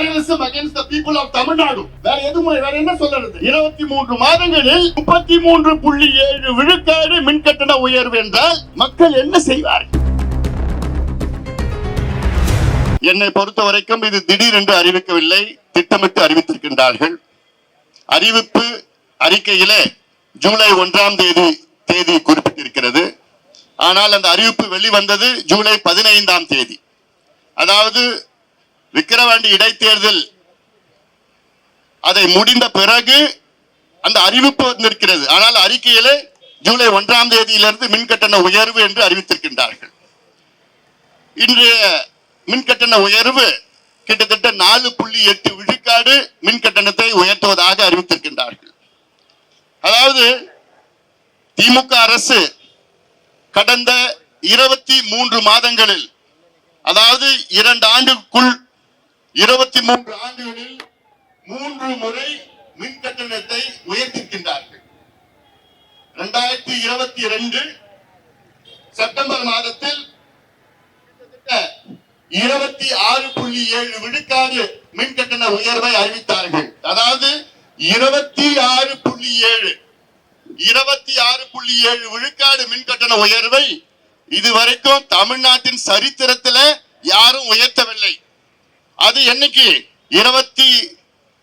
Terrorism against the people of Tamil Nadu வேற எதுவும் வேற என்ன சொல்றது இருபத்தி மூன்று மாதங்களில் முப்பத்தி மூன்று புள்ளி ஏழு விழுக்காடு மின் கட்டண உயர்வு என்றால் மக்கள் என்ன செய்வார்கள்? என்னை பொறுத்த வரைக்கும் இது திடீரென்று அறிவிக்கவில்லை திட்டமிட்டு அறிவித்திருக்கின்றார்கள். அறிவிப்பு அறிக்கையிலே ஜூலை ஒன்றாம் தேதி தேதி குறிப்பிட்டிருக்கிறது. ஆனால் அந்த அறிவிப்பு வெளிவந்தது ஜூலை பதினைந்தாம் தேதி. அதாவது விக்கிரவாண்டி இடைத்தேர்தல். அதை முடிந்த பிறகு அந்த அறிவிப்பு வந்திருக்கிறது. ஆனால் அறிக்கையிலே ஜூலை ஒன்றாம் தேதியிலிருந்து மின் கட்டண உயர்வு என்று அறிவித்திருக்கின்றார்கள். இன்றைய மின் கட்டண உயர்வு கிட்டத்தட்ட நாலு புள்ளி எட்டு விழுக்காடு மின் கட்டணத்தை உயர்த்துவதாக அறிவித்திருக்கின்றார்கள். அதாவது திமுக அரசு கடந்த இருபத்தி மூன்று மாதங்களில் அதாவது இரண்டு ஆண்டுக்குள் இருபத்தி மூன்று ஆண்டுகளில் மூன்று முறை மின் கட்டணத்தை உயர்த்திருக்கின்றார்கள் இரண்டாயிரத்தி இருபத்தி ரெண்டு செப்டம்பர் மாதத்தில் இருபத்தி ஆறு புள்ளி ஏழு விழுக்காடு மின் கட்டண உயர்வை அறிவித்தார்கள். அதாவது இருபத்தி ஆறு புள்ளி ஏழு இருபத்தி ஆறு புள்ளி ஏழு விழுக்காடு மின் கட்டண உயர்வை இதுவரைக்கும் தமிழ்நாட்டின் சரித்திரத்துல யாரும் உயர்த்தவில்லை. அது என்னைக்கு? இருபத்தி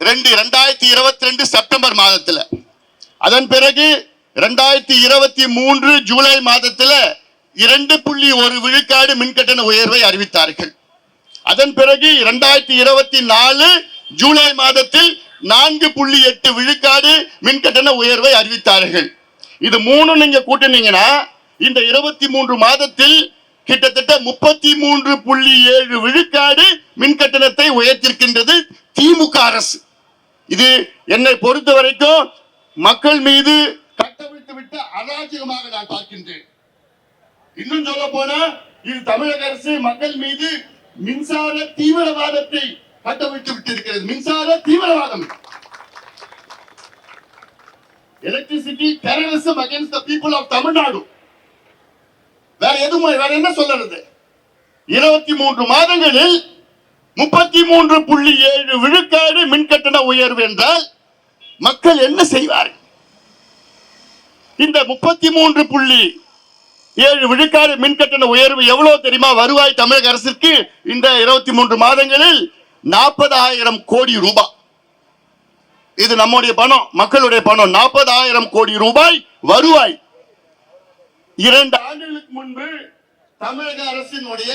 ரெண்டு ரெண்டாயிரத்தி இருபத்தி ரெண்டு செப்டம்பர் மாதத்துல. அதன் பிறகு ரெண்டாயிரத்தி இருபத்தி மூன்று ஜூலை மாதத்துல இரண்டு புள்ளி ஒரு விழுக்காடு மின்கட்டண உயர்வை அறிவித்தார்கள். அதன் பிறகு இரண்டாயிரத்தி இருபத்தி நாலு ஜூலை மாதத்தில் நான்கு புள்ளி எட்டு விழுக்காடு மின்கட்டண உயர்வை அறிவித்தார்கள். இது மூணு நீங்க கூட்டினீங்கன்னா இந்த இருபத்தி மூன்று மாதத்தில் கிட்டத்தட்ட முப்பத்தி மூன்று புள்ளி ஏழு விழுக்காடு மின் கட்டணத்தை உயர்த்திருக்கின்றது திமுக அரசு. இது என்னை பொறுத்த வரைக்கும் மக்கள் மீது கட்டவிழ்த்து விட்ட அராஜகமாக நான் பார்க்கின்றேன். இன்னும் சொல்ல போனா இது தமிழக அரசு மக்கள் மீது மின்சார தீவிரவாதத்தை கட்டவிழ்த்து விட்டிருக்கிறது. மின்சார தீவிரவாதம். Electricity terrorism against the people of Tamil Nadu வேற எதுவும் வேற என்ன சொல்றது இருபத்தி மூன்று மாதங்களில் முப்பத்தி மூன்று புள்ளி ஏழு விழுக்காடு மின் கட்டண உயர்வு என்றால் மக்கள் என்ன செய்வார் இந்த முப்பத்தி மூன்று புள்ளி ஏழு விழுக்காடு மின் கட்டண உயர்வு எவ்வளவு தெரியுமா? வருவாய் தமிழக அரசிற்கு இந்த இருபத்தி மூன்று மாதங்களில் நாற்பதாயிரம் கோடி ரூபாய். இது நம்முடைய பணம் மக்களுடைய பணம். நாற்பதாயிரம் கோடி ரூபாய் வருவாய் இரண்டு ஆண்டுகளுக்கு முன்பு தமிழக அரசினுடைய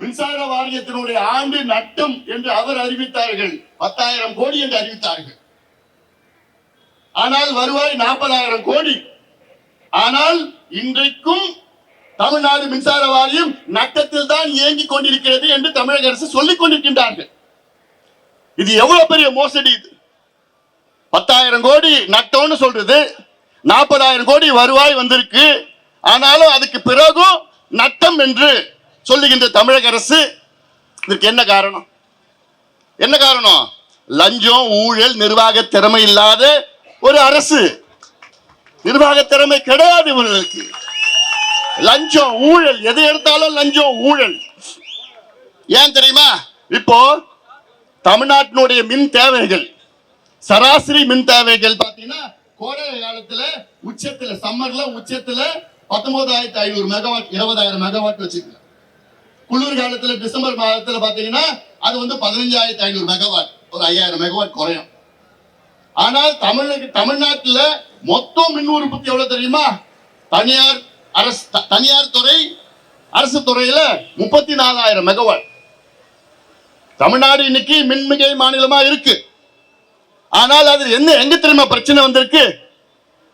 மின்சார வாரியத்தினுடைய ஆண்டு நட்டம் என்று அவர் அறிவித்தார்கள். பத்தாயிரம் கோடி என்று அறிவித்தார்கள். ஆனால் வருவாய் நாற்பதாயிரம் கோடி. ஆனால் இன்றைக்கும் தமிழ்நாடு மின்சார வாரியம் நட்டத்தில் தான் இயங்கிக் கொண்டிருக்கிறது என்று தமிழக அரசு சொல்லிக் கொண்டிருக்கின்றார்கள். இது எவ்வளவு பெரிய மோசடி இது? பத்தாயிரம் கோடி நட்டம்னு சொல்றது நாற்பதாயிரம் கோடி வருவாய் வந்திருக்கு. ஆனாலும் அதுக்கு பிறகும் நட்டம் என்று சொல்லுகின்ற தமிழக அரசு இதற்கு என்ன காரணம்? என்ன காரணம்? லஞ்சம் ஊழல் நிர்வாக திறமை இல்லாத ஒரு அரசு. நிர்வாக திறமை கிடையாது இவர்களுக்கு. லஞ்சம் ஊழல் எதை எடுத்தாலும் லஞ்சம் ஊழல். ஏன் தெரியுமா? இப்போ தமிழ்நாட்டினுடைய மின் தேவைகள் சராசரி மின் தேவைகள் பார்த்தீங்கன்னா கோடை காலத்துல உச்சத்துல சம்மர்ல உச்சத்துல பத்தொன்பதாயிரத்தி ஐநூறு மெகாவாட் இருபதாயிரம் மெகாவாட் வச்சிருக்காங்க குளிர் காலத்துல டிசம்பர் மாதத்துல பாத்தீங்கன்னா அது வந்து பதினஞ்சாயிரத்தி ஐநூறு மெகாவாட் ஒரு ஐயாயிரம் மெகாவாட் குறையும். ஆனால் தமிழக தமிழ்நாட்டுல மொத்தம் மின் உற்பத்தி எவ்வளவு தெரியுமா? தனியார் அரசு த- தனியார் துறை அரசு துறையில முப்பத்தி நாலாயிரம் மெகாவாட் தமிழ்நாடு இன்னைக்கு மின்மிகை மாநிலமா இருக்கு. ஆனால் அது என்ன எங்க தெரியுமா பிரச்சனை வந்திருக்கு?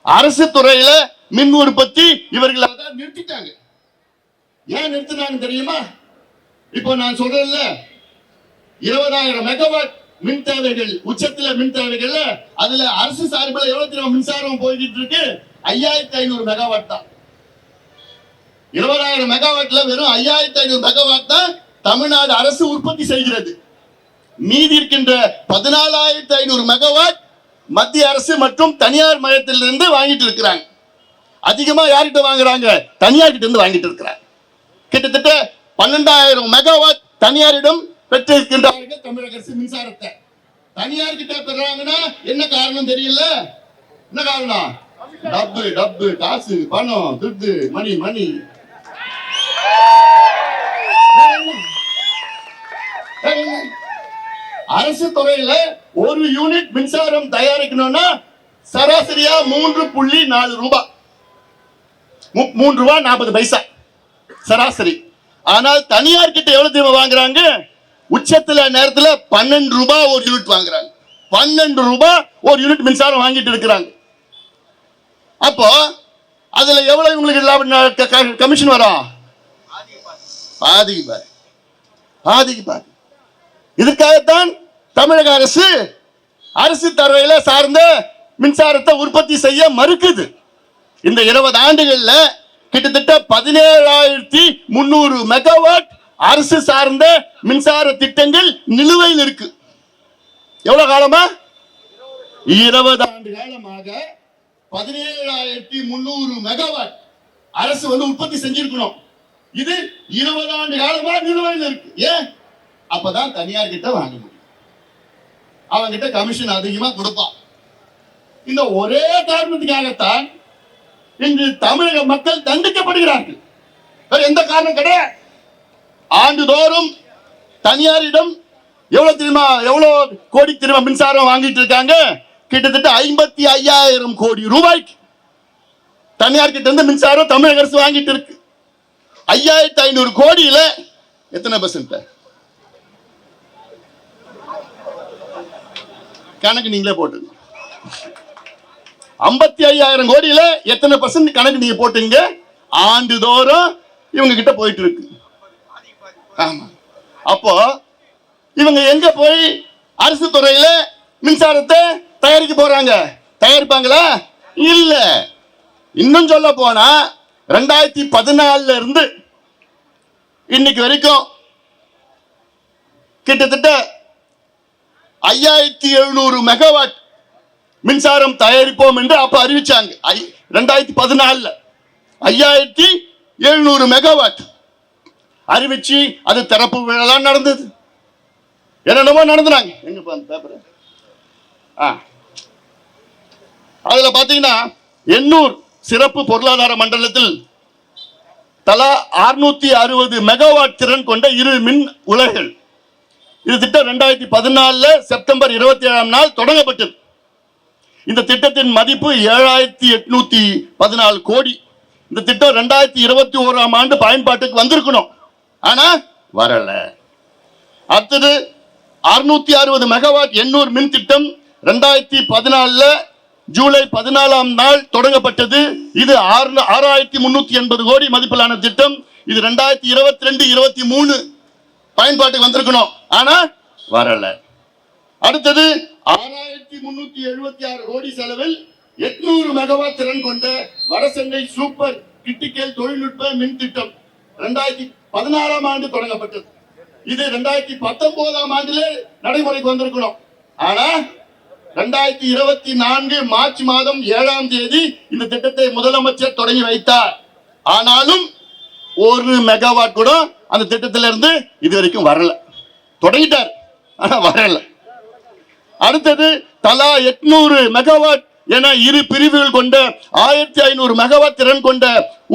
அரசு துறையில மின் உற்பத்தி இவர்கள் நிறுத்திட்டாங்க. ஏன் நிறுத்தினாங்க தெரியுமா? இப்போ நான் சொல்றேன்ல இருபதாயிரம் மெகாவாட் மின் தேவைகள் உச்சத்துல மின் தேவைகள்ல அதுல அரசு சார்பில் எவ்வளவு தெரியுமா மின்சாரம் போய்கிட்டு இருக்கு? ஐயாயிரத்தி ஐநூறு மெகாவாட் தான். இருபதாயிரம் மெகாவாட்ல வெறும் ஐயாயிரத்தி ஐநூறு மெகாவாட் தான் தமிழ்நாடு அரசு உற்பத்தி செய்கிறது. மீதி இருக்கின்ற பதினாலாயிரத்தி ஐநூறு மெகாவாட் மத்திய அரசு மற்றும் தனியார் மையத்திலிருந்து வாங்கிட்டு இருக்கிறாங்க. அதிகமா யார்கிட்ட வாங்குறாங்க? தனியார் கிட்ட இருந்து வாங்கிட்டு இருக்கிற கிட்டத்தட்ட பன்னெண்டாயிரம் மெகாவாட் தனியாரிடம் பெற்றிருக்கின்றார்கள் தமிழக அரசு மின்சாரத்தை. தனியார் கிட்ட பெறாங்கன்னா என்ன காரணம் தெரியல? என்ன காரணம்? டப்பு டப்பு காசு பணம் துட்டு மணி மணி. அரசு துறையில ஒரு யூனிட் மின்சாரம் தயாரிக்கணும்னா சராசரியா மூன்று புள்ளி நாலு ரூபாய். மூன்று ரூபாய் நாற்பது பைசா. சராசரி. ஆனால் தனியார் கிட்ட எவ்வளவு தீமை வாங்குறாங்க? உச்சத்துல நேரத்துல பன்னெண்டு ரூபாய் ஒரு யூனிட் வாங்குறாங்க. பன்னெண்டு ரூபாய் ஒரு யூனிட் மின்சாரம் வாங்கிட்டு இருக்கிறாங்க. அப்போ அதுல எவ்வளவு இவங்களுக்கு லாபம் கமிஷன் வரும் பாதிக்கு பாரு பாதிக்கு பாரு இதுக்காகத்தான் தமிழக அரசு அரசு தரவையில சார்ந்த மின்சாரத்தை உற்பத்தி செய்ய மறுக்குது. இந்த இருபது ஆண்டுகள்ல கிட்டத்தட்ட பதினேழாயிரத்தி முன்னூறு மெகாவாட் அரசு சார்ந்த மின்சார திட்டங்கள் நிலுவையில் இருக்கு. எவ்வளவு காலமா? இருபது ஆண்டு காலமாக பதினேழாயிரத்தி முன்னூறு மெகாவாட் அரசு வந்து உற்பத்தி செஞ்சிருக்கணும். இது இருபது ஆண்டு காலமா நிலுவையில் இருக்கு. ஏன்? அப்பதான் தனியார் கிட்ட வாங்க முடியும். அவங்கிட்ட கமிஷன் அதிகமா கொடுப்பான். இந்த ஒரே காரணத்துக்காகத்தான் இன்று தமிழக மக்கள் தண்டிக்கப்படுகிறார்கள். வேற எந்த காரணம் கிடையாது. ஆண்டுதோறும் தனியாரிடம் எவ்வளவு தெரியுமா எவ்வளவு கோடி தெரியுமா மின்சாரம் வாங்கிட்டு இருக்காங்க? கிட்டத்தட்ட ஐம்பத்தி ஐயாயிரம் கோடி ரூபாய்க்கு. தனியார் கிட்ட இருந்து மின்சாரம் தமிழக அரசு வாங்கிட்டு இருக்கு. ஐயாயிரத்தி ஐநூறு கோடியில எத்தனை பர்சன்ட் கணக்கு நீங்களே போட்டுங்க ஐம்பத்தி ஐயாயிரம் கோடியில எத்தனை பர்சன்ட் கணக்கு நீங்க போட்டீங்க? ஆண்டுதோறும் இவங்க கிட்ட போயிட்டு இருக்கு. ஆமா. அப்போ இவங்க எங்க போய் அரசு துறையில மின்சாரத்தை தயாரிக்க போறாங்க? தயாரிப்பாங்களா? இல்ல. இன்னும் சொல்ல போனா ரெண்டாயிரத்தி பதினாலுல இருந்து இன்னைக்கு வரைக்கும் கிட்டத்தட்ட ஐயாயிரத்தி எழுநூறு மெகாவாட் மின்சாரம் தயாரிப்போம் என்று அப்ப அறிவிச்சாங்க. ஐ- ரெண்டாயிரத்தி பதினாலுல. ஐயாயிரத்தி எழுநூறு மெகாவாட் அறிவிச்சு அது திறப்பு விழா நடந்தது. என்னென்னமோ நடந்துனாங்க. எங்க அந்த பேப்பர் ஆ. அதுல பாத்தீங்கன்னா எண்ணூர் சிறப்பு பொருளாதார மண்டலத்தில் தலா 660 அறுபது மெகாவாட் திறன் கொண்ட இரு மின் உலைகள். இது திட்டம் ரெண்டாயிரத்தி பதினாலுல செப்டம்பர் இருபத்தி ஏழாம் நாள் தொடங்கப்பட்டது. இந்த திட்டத்தின் மதிப்பு ஏழாயிரத்தி எட்நூத்தி பதினாலு கோடி. இந்த திட்டம் ரெண்டாயிரத்தி இருபத்தி ஓராம் ஆண்டு பயன்பாட்டுக்கு வந்திருக்கணும். ஆனா வரல. அடுத்தது அறுநூத்தி அறுபது மெகாவாட் எண்ணூர் மின் திட்டம் ரெண்டாயிரத்தி பதினாலுல ஜூலை பதினாலாம் நாள் தொடங்கப்பட்டது. இது ஆறு ஆறாயிரத்தி முன்னூத்தி எண்பது கோடி மதிப்பிலான திட்டம். இது ரெண்டாயிரத்தி இருபத்தி ரெண்டு இருபத்தி மூணு பயன்பாட்டுக்கு வந்திருக்கணும். ஆனா வரல. அடுத்தது ஆறாயிரத்தி முன்னூத்தி எழுபத்தி ஆறு கோடி செலவில் எட்நூறு மெகாவாட் திறன் கொண்ட வடசென்னை சூப்பர் கிரிட்டிக்கல் தொழில்நுட்ப மின் திட்டம் ரெண்டாயிரத்தி பதினாறாம் ஆண்டு தொடங்கப்பட்டது. இது ரெண்டாயிரத்தி பத்தொன்பதாம் ஆண்டிலே நடைமுறைக்கு வந்திருக்கணும் ஆனா ரெண்டாயிரத்தி இருபத்தி நான்கு மார்ச் மாதம் ஏழாம் தேதி இந்த திட்டத்தை முதலமைச்சர் தொடங்கி வைத்தார். ஆனாலும் ஒரு மெகாவாட் கூட அந்த திட்டத்திலிருந்து இது வரைக்கும் வரல. தொடங்கிட்டார். ஆனா வரலை. அடுத்தது தலா எட்நூறு மெகாவாட் என இரு பிரிவுகள் கொண்ட ஆயிரத்தி ஐநூறு மெகாவாட் திறன் கொண்ட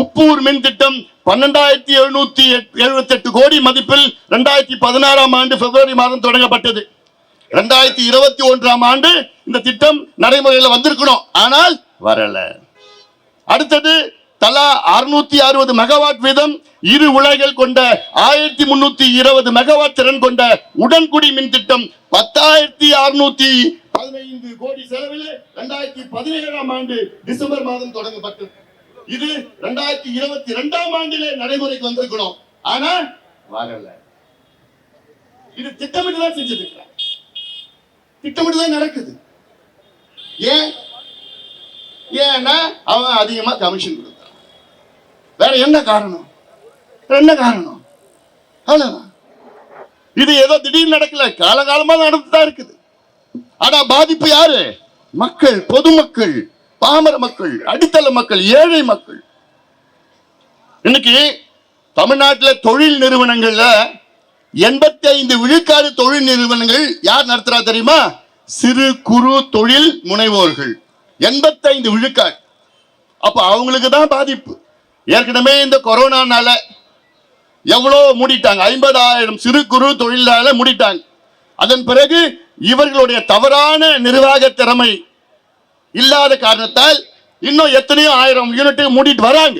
உப்பூர் மின் திட்டம் பன்னெண்டாயிரத்தி எழுநூத்தி எழுபத்தி எட்டு கோடி மதிப்பில் ரெண்டாயிரத்தி பதினாறாம் ஆண்டு பிப்ரவரி மாதம் தொடங்கப்பட்டது. ரெண்டாயிரத்தி இருபத்தி ஒன்றாம் ஆண்டு இந்த திட்டம் நடைமுறையில் வந்திருக்கணும். ஆனால் வரல. அடுத்தது தலா அறுநூத்தி அறுபது மெகாவாட் வீதம் இரு உலைகள் கொண்ட ஆயிரத்தி முன்னூத்தி இருபது மெகாவாட் திறன் கொண்ட உடன்குடி மின் திட்டம் பத்தாயிரத்தி அறுநூத்தி பதினைந்து கோடி செலவில் ரெண்டாயிரத்தி பதினேழாம் ஆண்டு டிசம்பர் மாதம் தொடங்கப்பட்டது. இது ரெண்டாயிரத்தி இருபத்தி ரெண்டாம் ஆண்டிலே நடைமுறைக்கு வந்திருக்கணும் ஆனா வரல இது திட்டமிட்டு தான் செஞ்சுட்டு திட்டமிட்டு தான் நடக்குது. ஏன்? ஏன்னா அவன் அதிகமா கமிஷன் கொடுக்கும். வேற என்ன காரணம்? என்ன காரணம்? அவ்வளவுதான். இது ஏதோ திடீர்னு நடக்கல. காலகாலமா நடந்துதான் இருக்குது. ஆனா பாதிப்பு யாரு? மக்கள் பொதுமக்கள் பாமர மக்கள் அடித்தள மக்கள் ஏழை மக்கள். இன்னைக்கு தமிழ்நாட்டுல தொழில் நிறுவனங்கள்ல எண்பத்தி ஐந்து விழுக்காடு தொழில் நிறுவனங்கள் யார் நடத்துறா தெரியுமா? சிறு குறு தொழில் முனைவோர்கள். எண்பத்தைந்து விழுக்காடு. அப்ப அவங்களுக்கு தான் பாதிப்பு. ஏற்கனவே இந்த கொரோனானால எவ்வளோ மூடிட்டாங்க? ஐம்பதாயிரம் சிறு குறு தொழிலாள மூடிட்டாங்க. அதன் பிறகு இவர்களுடைய தவறான நிர்வாக திறமை இல்லாத காரணத்தால் இன்னும் எத்தனையோ ஆயிரம் யூனிட் மூடிட்டு வராங்க.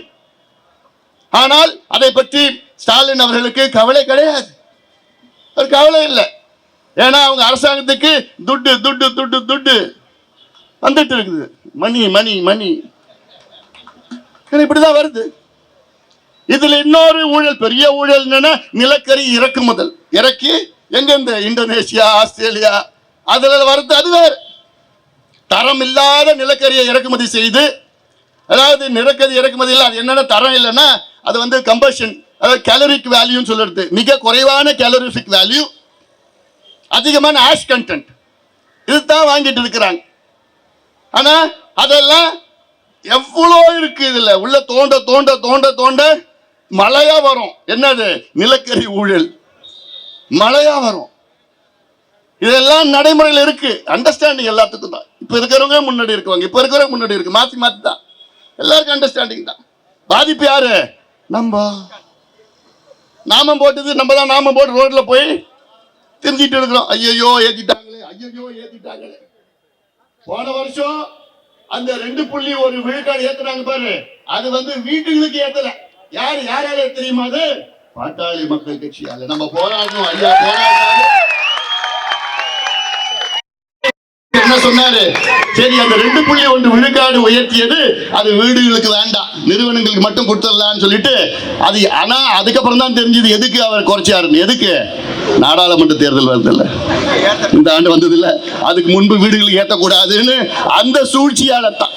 ஆனால் அதை பற்றி ஸ்டாலின் அவர்களுக்கு கவலை கிடையாது. ஒரு கவலை இல்லை. ஏன்னா அவங்க அரசாங்கத்துக்கு துட்டு துட்டு துட்டு துட்டு வந்துட்டு இருக்குது. மணி மணி மணி. ஏன்னா இப்படிதான் வருது. இதுல இன்னொரு ஊழல் பெரிய ஊழல் என்னன்னா நிலக்கரி இறக்குமுதல் இறக்கி எங்கெந்த? Indonesia Australia. அதுல வருது அது வேற. தரம் இல்லாத நிலக்கரியை இறக்குமதி செய்து அதாவது நிலக்கரி இறக்குமதியில் அது என்னென்ன தரம் இல்லைன்னா அது வந்து கம்பஷன் அதாவது கேலரிக் வேல்யூன்னு சொல்லுறது மிக குறைவான கேலரிஃபிக் வேல்யூ அதிகமான ஆஷ் கண்டென்ட் இதுதான் வாங்கிட்டு இருக்கிறாங்க. ஆனால் அதெல்லாம் எவ்வளோ இருக்கு இதில்? உள்ள தோண்ட தோண்ட தோண்ட தோண்ட மழையா வரும். என்னது? நிலக்கரி ஊழல். மழையா வரும். இதெல்லாம் நடைமுறையில் இருக்கு. அண்டர்ஸ்டாண்டிங் எல்லாத்துக்கும் தான். இப்ப இருக்கிறவங்க முன்னாடி இருக்குவாங்க. இப்ப இருக்கிறவங்க முன்னாடி இருக்கு. மாத்தி மாத்தி தான். எல்லாருக்கும் அண்டர்ஸ்டாண்டிங் தான். பாதிப்பு யாரு? நம்ம. நாமம் போட்டது நம்ம தான். நாமம் போட்டு ரோட்ல போய் தெரிஞ்சிட்டு இருக்கிறோம். ஐயோ ஏத்திட்டாங்களே. ஐயோ ஏத்திட்டாங்களே. போன வருஷம் அந்த ரெண்டு புள்ளி ஒரு விழுக்காடு ஏத்துனாங்க பாரு. அது வந்து வீட்டுகளுக்கு ஏத்தலை. யாரு யாரால தெரியுமா அது? பாட்டாளி மக்கள் கட்சியால நம்ம போராடணும் ஐயா என்ன சொன்னாரு? சரி அந்த ரெண்டு புள்ளி ஒன்று விழுக்காடு உயர்த்தியது அது வீடுகளுக்கு வேண்டாம். நிறுவனங்களுக்கு மட்டும் கொடுத்துடலாம்னு சொல்லிட்டு அது ஆனா அதுக்கப்புறம் தான் தெரிஞ்சது எதுக்கு அவர் குறைச்சாருன்னு. எதுக்கு? நாடாளுமன்ற தேர்தல் வருதில்ல இந்த ஆண்டு வந்ததில்ல அதுக்கு முன்பு வீடுகளுக்கு ஏற்றக்கூடாதுன்னு அந்த சூழ்ச்சியால தான்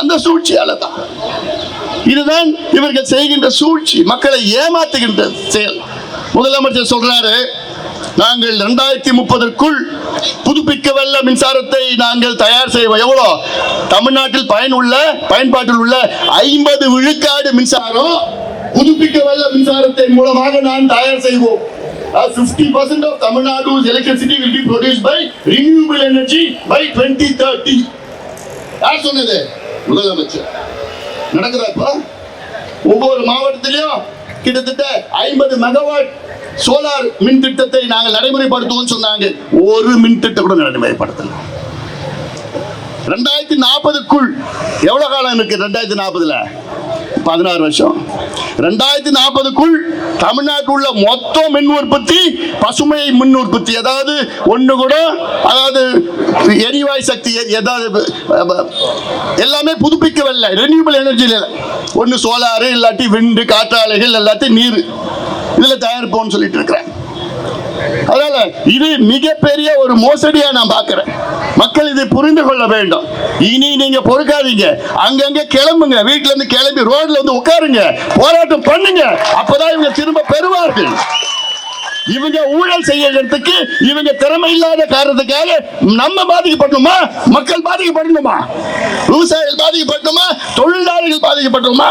அந்த சூழ்ச்சியால தான் இதுதான் இவர்கள் செய்கின்ற சூழ்ச்சி. மக்களை ஏமாத்துகின்ற செயல். முதலமைச்சர் சொல்றாரு நாங்கள் இரண்டாயிரத்தி முப்பதற்குள் புதுப்பிக்க வல்ல மின்சாரத்தை நாங்கள் தயார் செய்வோம் எவ்வளோ? தமிழ்நாட்டில் பயனுள்ள பயன்பாட்டில் உள்ள ஐம்பது விழுக்காடு மின்சாரம் புதுப்பிக்க வல்ல மின்சாரத்தை மூலமாக நான் தயார் செய்வோம். Fifty percent of Tamil Nadu's electricity will be produced by renewable energy by 2030 யார் சொன்னது? முதலமைச்சர். நடக்குதா இப்போ ஒவ்வொரு மாவட்டத்திலையும் கிட்டத்தட்ட ஐம்பது மெகாவாட் சோலார் மின் திட்டத்தை நாங்கள் நடைமுறைப்படுத்துவோம் சொன்னாங்க. ஒரு மின் திட்டம் கூட நடைமுறைப்படுத்தல. ரெண்டாயிரத்தி நாற்பதுக்குள் எவ்வளவு காலம் இருக்கு ரெண்டாயிரத்தி நாற்பதுல? பதினாறு வருஷம். ரெண்டாயிரத்தி நாற்பதுக்குள் தமிழ்நாட்டில் உள்ள மொத்த மின் உற்பத்தி பசுமை மின் உற்பத்தி. அதாவது ஒன்று கூட அதாவது எரிவாயு சக்தி ஏதாவது எல்லாமே புதுப்பிக்கவில்லை. ரெனியூபிள் எனர்ஜியில் ஒன்று சோலாரு இல்லாட்டி விண்டு காற்றாலைகள் எல்லாத்தையும் நீர் இதில் தயாரிப்போம்னு சொல்லிட்டு இருக்கிறேன். அதனால இது மிகப்பெரிய ஒரு மோசடியா நான் பாக்குறேன் மக்கள் இதை புரிந்து கொள்ள வேண்டும். இனி நீங்க பொறுக்காதீங்க. அங்கங்க கிளம்புங்க. வீட்டுல இருந்து கிளம்பி ரோட்ல வந்து உட்காருங்க. போராட்டம் பண்ணுங்க. அப்பதான் இவங்க திரும்ப பெறுவார்கள். இவங்க ஊழல் செய்யறதுக்கு இவங்க திறமை இல்லாத காரணத்துக்காக நம்ம பாதிக்கப்படணுமா? மக்கள் பாதிக்கப்படணுமா? விவசாயிகள் பாதிக்கப்படணுமா? தொழிலாளர்கள் பாதிக்கப்படணுமா?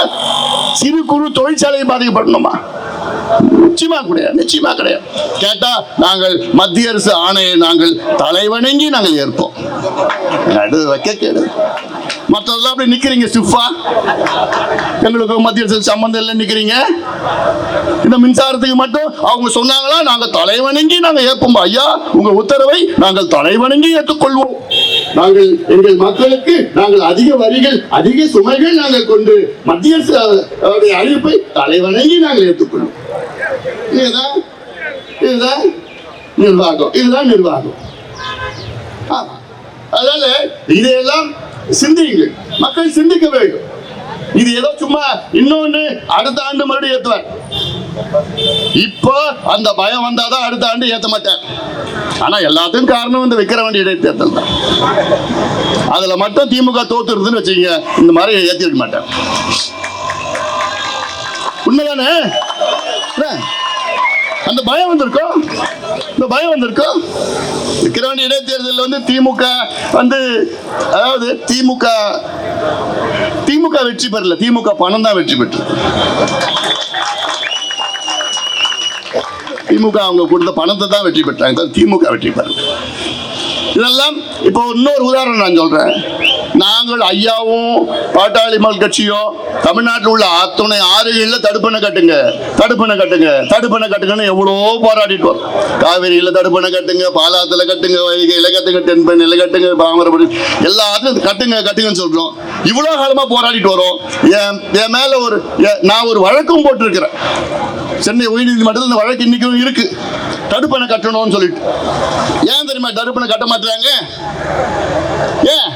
சிறு குறு தொழிற்சாலை பாதிக்கப்படணுமா? நிச்சயமா கிடையாது நிச்சயமா கிடையாது. கேட்டா நாங்கள் மத்திய அரசு ஆணையை நாங்கள் தலைவணங்கி நாங்கள் ஏற்போம். அது வைக்க கேடு. மற்றதெல்லாம் அப்படி நிக்கிறீங்க ஸ்டிஃபா எங்களுக்கு மத்திய அரசு சம்பந்தம் இல்லை நிக்கிறீங்க. இந்த மின்சாரத்துக்கு மட்டும் அவங்க சொன்னாங்களா நாங்க தலைவணங்கி நாங்க ஏற்போம். ஐயா உங்க உத்தரவை நாங்கள் தலைவணங்கி ஏற்றுக்கொள்வோம். நாங்கள் எங்கள் மக்களுக்கு நாங்கள் அதிக வரிகள் அதிக சுமைகள் நாங்கள் கொண்டு மத்திய அரசு அறிவிப்பை தலைவணங்கி நாங்கள் ஏற்றுக்கொள்வோம். இதுதான் இதுதான் நிர்வாகம் இதுதான் நிர்வாகம். ஆமா. அதனால இதையெல்லாம் சிந்தியுங்கள். மக்கள் சிந்திக்க வேண்டும். இது ஏதோ சும்மா இன்னொன்னு அடுத்த ஆண்டு மறுபடியும் ஏத்துவார். இப்போ அந்த பயம் வந்தாதான் அடுத்த ஆண்டு ஏத்த மாட்டார். ஆனா எல்லாத்துக்கும் காரணம் இந்த விக்கிரவாண்டி இடைத்தேர்தல் தான். அதுல மட்டும் திமுக தோத்துருதுன்னு வச்சுங்க இந்த மாதிரி ஏத்திருக்க மாட்டார். உண்மைதானே? என்ன? அந்த பயம் வந்திருக்கும். இந்த பயம் வந்திருக்கும். விக்கிரவாண்டி இடைத்தேர்தலில் வந்து திமுக வந்து அதாவது திமுக திமுக வெற்றி பெறல. திமுக பணம் தான் வெற்றி பெற்று திமுக அவங்க கொடுத்த பணத்தை தான் வெற்றி பெற்றாங்க. திமுக வெற்றி பெறல. இதெல்லாம் இப்போ இன்னொரு உதாரணம் நான் சொல்றேன். நாங்கள் ஐயாவும் பாட்டாளி மக்கள் கட்சியும் தமிழ்நாட்டில் உள்ள அத்துணை ஆறுகளில் தடுப்பணை கட்டுங்க. தடுப்பணை கட்டுங்க. தடுப்பணை கட்டுங்கன்னு எவ்வளோ போராடிட்டு வரோம். காவேரியில் தடுப்பணை கட்டுங்க பாலாத்தில் கட்டுங்க வைகையில் கட்டுங்க இலை கட்டுங்க பாமரபடி எல்லாத்துலையும் கட்டுங்க கட்டுங்கன்னு சொல்றோம். இவ்வளோ காலமாக போராடிட்டு வரோம். என் என் மேலே ஒரு நான் ஒரு வழக்கம் போட்டிருக்கிறேன். சென்னை உயர்நீதிமன்றத்தில் இந்த வழக்கு இன்னைக்கும் இருக்கு. தடுப்பணை கட்டணும்னு சொல்லிட்டு. ஏன் தெரியுமா தடுப்பணை கட்ட மாட்டுறாங்க? ஏன்?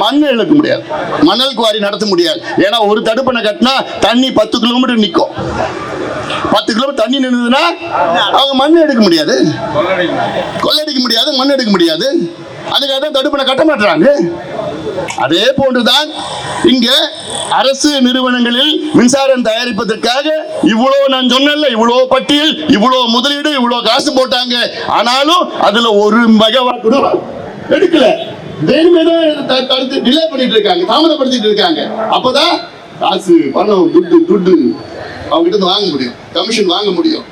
மண் இழுக்க முடியாது. மணல் குவாரி நடத்த முடியாது. ஏன்னா ஒரு தடுப்பணை கட்டினா தண்ணி பத்து கிலோமீட்டர் நிற்கும் பத்து கிலோமீட்டர் தண்ணி நின்றுதுன்னா அவங்க மண் எடுக்க முடியாது. கொள்ளடிக்க முடியாது மண் எடுக்க முடியாது. அதுக்காக தான் தடுப்பணை கட்ட மாட்டாங்க அதே போன்றுதான் இங்க அரசு நிறுவனங்களில் மின்சாரம் தயாரிப்பதற்காக இவ்வளவு நான் சொன்னேன்ல இவ்வளவு பட்டியல் இவ்வளவு முதலீடு இவ்வளவு காசு போட்டாங்க. ஆனாலும் அதுல ஒரு மெகாவாட் கூட எடுக்கல. வேணுமே தான் தடுத்து டிலே பண்ணிட்டு இருக்காங்க தாமதப்படுத்திட்டு இருக்காங்க. அப்பதான் காசு பணம் துட்டு துட்டு அவங்க கிட்ட வாங்க முடியும். கமிஷன் வாங்க முடியும்.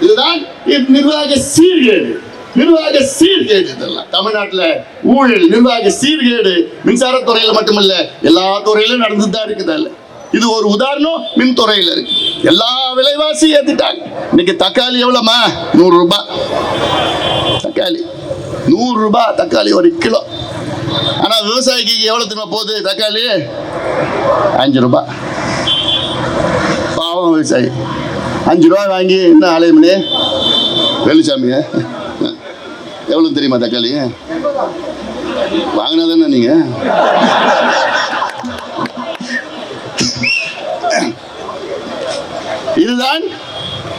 இதுதான் இ- நிர்வாக சீர்கேடு. நிர்வாக சீர்கேடு இதெல்லாம். தமிழ்நாட்டில் ஊழல் நிர்வாக சீர்கேடு மின்சாரத்துறையில மட்டுமல்ல எல்லா துறையிலும் நடந்துட்டு தான் இருக்குது இது ஒரு உதாரணம் மின்துறையில இருக்கு. எல்லா விலைவாசி ஏத்திட்டாங்க. இன்னைக்கு தக்காளி எவ்வளவுமா நூறு ரூபாய். தக்காளி. நூறு ரூபாய் தக்காளி ஒரு கிலோ. ஆனா விவசாயிக்கு எவ்வளவு திரும்ப போகுது தக்காளி? அஞ்சு ரூபாய் பாவம் விவசாயி. அஞ்சு ரூபா வாங்கி என்ன ஆலயம்னே? வேலுசாமிங்க எவ்வளோ தெரியுமா தக்காளி? வாங்கினா தானே நீங்க? இதுதான்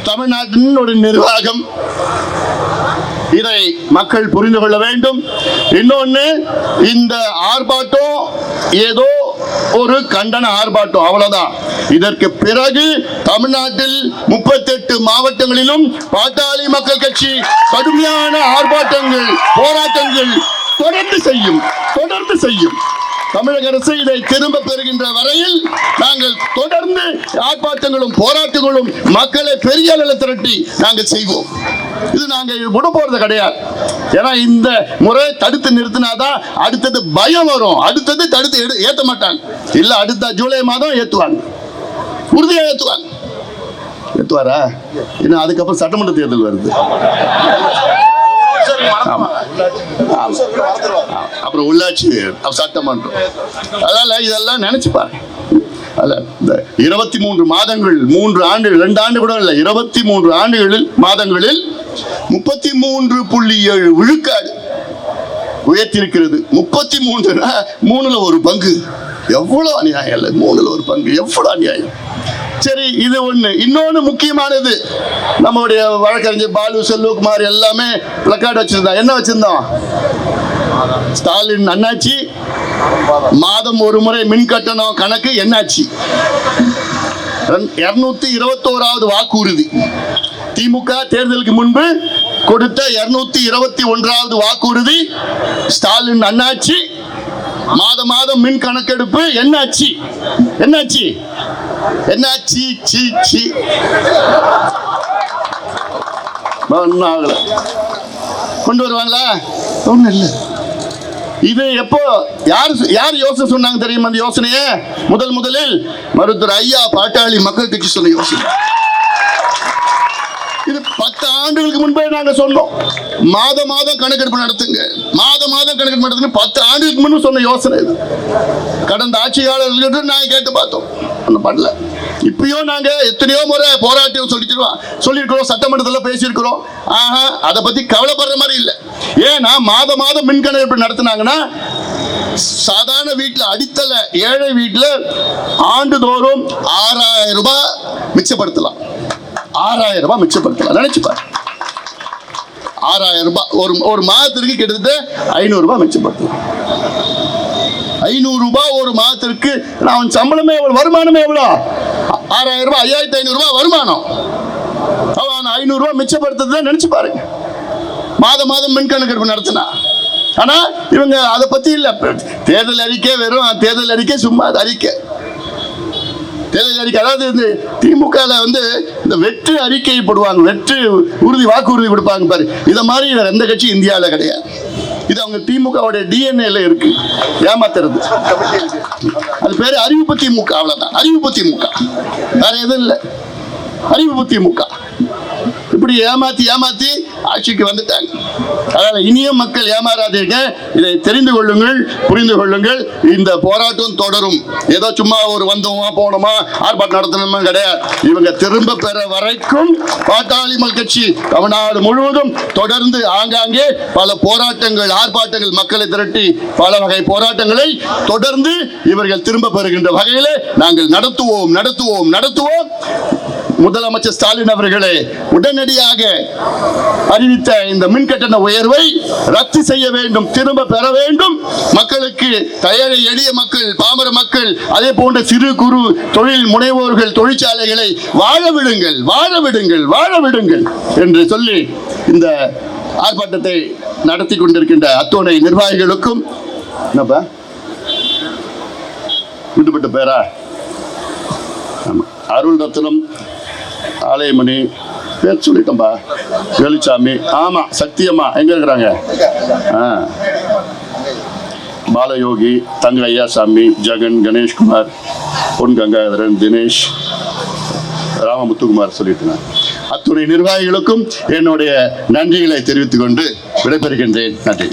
தமிழ்நாட்டின் ஒரு நிர்வாகம். இதை மக்கள் புரிந்து கொள்ள வேண்டும். இன்னொன்னு இந்த ஆர்ப்பாட்டம் ஏதோ ஒரு கண்டன ஆர்ப்பாட்டம் அவ்வளவுதான். இதற்கு பிறகு தமிழ்நாட்டில் முப்பத்தெட்டு மாவட்டங்களிலும் பாட்டாளி மக்கள் கட்சி கடுமையான ஆர்ப்பாட்டங்கள் போராட்டங்கள் தொடர்ந்து செய்யும் தொடர்ந்து செய்யும். தமிழக அரசு இதை திரும்ப பெறுகின்ற வரையில் நாங்கள் தொடர்ந்து ஆர்ப்பாட்டங்களும் போராட்டங்களும் மக்களை பெரிய அளவில் திரட்டி நாங்கள் செய்வோம். இது நாங்கள் விட போறது கிடையாது. ஏன்னா இந்த முறை தடுத்து நிறுத்தினாதான் அடுத்தது பயம் வரும். அடுத்தது தடுத்து எடு- ஏற்ற மாட்டாங்க. இல்லை அடுத்த ஜூலை மாதம் ஏத்துவாங்க. உறுதியாக ஏத்துவாங்க. ஏத்துவாரா? இன்னும் அதுக்கப்புறம் சட்டமன்ற தேர்தல் வருது. அப்புறம் உள்ளாட்சி சட்டமன்றம். அதனால இதெல்லாம் நினைச்சு பாருங்க. அல்ல இந்த இருபத்தி மூன்று மாதங்கள் மூன்று ஆண்டுகள் ரெண்டு ஆண்டு கூட இல்லை இருபத்தி மூன்று ஆண்டுகளில் மாதங்களில் முப்பத்தி மூன்று புள்ளி ஏழு விழுக்காடு உயர்த்திருக்கிறது முப்பத்தி மூன்றுனா மூணுல ஒரு பங்கு. எவ்வளவு அநியாயம் இல்லை. மூணுல ஒரு பங்கு. எவ்வளவு அநியாயம். சரி இது ஒண்ணு. இன்னொன்னு முக்கியமானது. நம்மளுடைய வழக்கறிஞர் பாலு செல்வகுமார் எல்லாமே பிளக்கார்டு வச்சிருந்தோம் என்ன வச்சிருந்தோம்? ஸ்டாலின் அண்ணாச்சி. மாதம் ஒரு முறை மின் கட்டணம் கணக்கு என்னாச்சு? இருநூத்தி இருபத்தோராவது வாக்குறுதி. திமுக தேர்தலுக்கு முன்பு கொடுத்த இருநூத்தி இருபத்தி ஒன்றாவது வாக்குறுதி ஸ்டாலின் அண்ணாச்சி. மாதம் மாதம் மின் கணக்கெடுப்பு. என்னாச்சு? என்னாச்சு? என்னாச்சு? சி சி. ஒன்றும் கொண்டு வருவாங்களா? ஒன்றும் இல்லை. இது எப்போ? யார் யார் யோசனை சொன்னாங்க தெரியுமா அந்த யோசனையை? முதல் முதலில் மருத்துவர் ஐயா பாட்டாளி மக்கள் கட்சி சொன்ன யோசனை. ஆண்டுகளுக்கு முன்பே நாங்க சொன்னோம். மாத மாதம் கணக்கெடுப்பு நடத்துங்க. மாத மாதம் கணக்கெடுப்பு நடத்துங்க பத்து ஆண்டுகளுக்கு முன்பு சொன்ன யோசனை இது. கடந்த ஆட்சியாளர்கிட்ட நாங்க கேட்டு பார்த்தோம். ஒன்றும் பண்ணல. இப்பயும் நாங்க எத்தனையோ முறை போராட்டம் சொல்லிக்கிறோம் சொல்லியிருக்கிறோம் சட்டமன்றத்தில் பேசியிருக்கிறோம். ஆஹா அதை பத்தி கவலைப்படுற மாதிரி இல்லை. ஏன்னா மாத மாதம் மின் கணக்கெடுப்பு நடத்தினாங்கன்னா சாதாரண வீட்டில் அடித்தள ஏழை வீட்டில் ஆண்டுதோறும் ஆறாயிரம் ரூபாய் மிச்சப்படுத்தலாம். ஆறாயிரம் ரூபாய் மிச்சப்படுத்தலாம். நினைச்சு பாரு. ஆறாயிரம் ரூபாய். ஒரு ஒரு மாதத்திற்கு கிட்டத்தட்ட ஐநூறு ரூபாய் மிச்சப்படுத்தலாம். ஐநூறு ரூபாய் ஒரு மாதத்திற்கு. நான் சம்பளமே எவ்வளவு? வருமானமே எவ்வளோ? ஆறாயிரம் ரூபாய் ஐயாயிரத்தி ஐநூறு ரூபாய் வருமானம். அவன் ஐநூறு ரூபாய் மிச்சப்படுத்துறதுதான் நினைச்சு பாருங்க மாதம் மாதம் மின் கணக்கெடுப்பு நடத்தினா. ஆனா இவங்க அதை பத்தி இல்ல. தேர்தல் அறிக்கை வெறும் தேர்தல் அறிக்கை சும்மா அது அறிக்கை. தேர்தல் அறிக்கை அதாவது இந்த திமுகவில் வந்து இந்த வெற்று அறிக்கை போடுவாங்க வெற்று உறுதி வாக்குறுதி கொடுப்பாங்க பாரு. இதை மாதிரி வேறு எந்த கட்சி இந்தியாவில் கிடையாது. இது அவங்க திமுகவுடைய டிஎன்ஏல இருக்கு. ஏமாத்துறது. அது பேர் அறிவிப்பு திமுக அவ்வளோதான் அறிவிப்பு திமுக. வேற எதுவும் இல்லை. அறிவிப்பு திமுக. இப்படி ஏமாத்தி ஏமாத்தி ஆட்சிக்கு வந்துட்டாங்க. அதனால இனியும் மக்கள் ஏமாறாதீங்க. இதை தெரிந்து கொள்ளுங்கள் புரிந்து கொள்ளுங்கள். இந்த போராட்டம் தொடரும். ஏதோ சும்மா ஒரு வந்தோமா போனோமா ஆர்ப்பாட்டம் நடத்தணுமா கிடையாது. இவங்க திரும்ப பெற வரைக்கும் பாட்டாளிமல் கட்சி தமிழ்நாடு முழுவதும் தொடர்ந்து ஆங்காங்கே பல போராட்டங்கள் ஆர்ப்பாட்டங்கள் மக்களை திரட்டி பல வகை போராட்டங்களை தொடர்ந்து இவர்கள் திரும்ப பெறுகின்ற வகையில் நாங்கள் நடத்துவோம் நடத்துவோம் நடத்துவோம். முதலமைச்சர் ஸ்டாலின் அவர்களே உடனடியாக அறிவித்த இந்த மின் கட்டண உயர்வை ரத்து செய்ய வேண்டும் திரும்ப பெற வேண்டும். மக்களுக்கு தயாரி எளிய மக்கள் பாமர மக்கள் அதே போன்ற சிறு குறு தொழில் முனைவோர்கள் தொழிற்சாலைகளை வாழ விடுங்கள் வாழ விடுங்கள் வாழ விடுங்கள் என்று சொல்லி இந்த ஆர்ப்பாட்டத்தை நடத்தி கொண்டிருக்கின்ற அத்துணை நிர்வாகிகளுக்கும் என்னப்பா? விட்டுப்பட்ட பேரா? ஆமா. அருள் ரத்னம் ஆலயமணி. பேர் சொல்லிட்டோம்பா. வேலுச்சாமி. ஆமாம் சத்தியம்மா. எங்கே இருக்கிறாங்க? ஆ. பாலயோகி தங்க ஐயாசாமி ஜெகன் கணேஷ்குமார் பொன் கங்காதரன் தினேஷ் ராமமுத்துக்குமார் சொல்லிட்டேன் அத்துறை நிர்வாகிகளுக்கும் என்னுடைய நன்றிகளை தெரிவித்துக் கொண்டு விடைபெறுகின்றேன். நன்றி.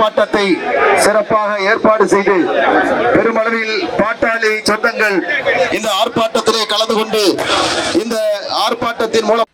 ஆர்ப்பாட்டத்தை சிறப்பாக ஏற்பாடு செய்து பெருமளவில் பாட்டாளி சொந்தங்கள் இந்த ஆர்ப்பாட்டத்திலே கலந்து கொண்டு இந்த ஆர்ப்பாட்டத்தின் மூலம்